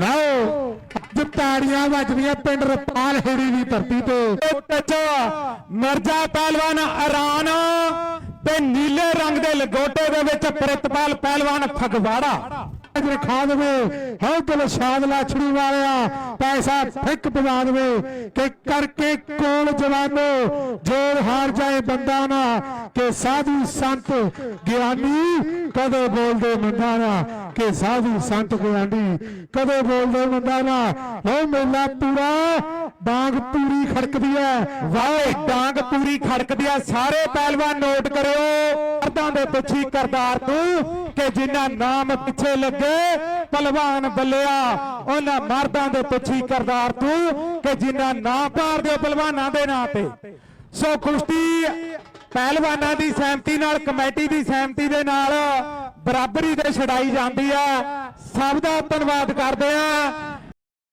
ਲਓ ਅੱਜ ਤਾੜੀਆਂ ਵੱਜਦੀਆਂ ਪਿੰਡ ਰਪਾਲ ਹੇੜੀ ਦੀ ਧਰਤੀ ਤੇ। ਟੱਚ ਮਰਜਾ ਪਹਿਲਵਾਨ ਅਰਾਨ ਤੇ ਨੀਲੇ ਰੰਗ ਦੇ ਲਗੋਟੇ ਦੇ ਵਿੱਚ ਪ੍ਰਿਤਪਾਲ ਪਹਿਲਵਾਨ ਫਗਵਾੜਾ। ਅਜਰ ਖਾ ਦੇਵੇ ਹੌਦਲ ਸ਼ਾਦ ਲਾਛੜੀ ਵਾਲਿਆ ਪੈਸਾ ਫਿੱਕ ਪਵਾ ਦੇਵੇ ਕਿ ਕਰਕੇ ਕੋਲ ਜਵਾਨੋ ਜੋਰ ਹਾਰ ਜਾਏ ਬੰਦਾ ਨਾ ਕਿ ਸਾਧੂ ਸੰਤ ਗਿਆਨੀ ਕਦੇ ਬੋਲਦੇ ਮੰਦਾ ਨਾ। ਕਿ ਸਾਧੂ ਸੰਤ ਗਿਆਨੀ ਕਦੇ ਬੋਲਦੇ ਮੰਦਾ ਨਾ ਹੋ ਮੇਲਾ ਪੂਰਾ ਬਾਗ ਪੂਰੀ ਖੜਕਦੀ ਹੈ ਵਾਏ ਡਾਂਗ ਪੂਰੀ ਖੜਕਦੀ ਆ ਸਾਰੇ ਪਹਿਲਵਾਨ ਨੋਟ ਕਰਿਓ। ਮਰਦਾਂ ਦੇ ਪਿੱਛੇ ਕਰਦਾਰ ਤੂੰ, ਕਿ ਜਿੰਨਾ ਨਾਮ ਪਿੱਛੇ ਲੱਗੇ, ਪਹਿਲਵਾਨ ਬੱਲਿਆ, ਉਹਨਾਂ ਮਰਦਾਂ ਦੇ ਪਿੱਛੇ ਕਰਦਾਰ ਤੂੰ, ਕਿ ਜਿੰਨਾ ਨਾਂ ਪਾਰ ਦਿਓ ਪਹਿਲਵਾਨਾਂ ਦੇ ਨਾਂ ਤੇ। ਸੋ ਕੁਸ਼ਤੀ ਪਹਿਲਵਾਨਾਂ ਦੀ ਸਹਿਮਤੀ ਨਾਲ, ਕਮੇਟੀ ਦੀ ਸਹਿਮਤੀ ਦੇ ਨਾਲ ਬਰਾਬਰੀ ਤੇ ਛਡਾਈ ਜਾਂਦੀ ਆ। ਸਭ ਦਾ ਧੰਨਵਾਦ ਕਰਦੇ ਆ।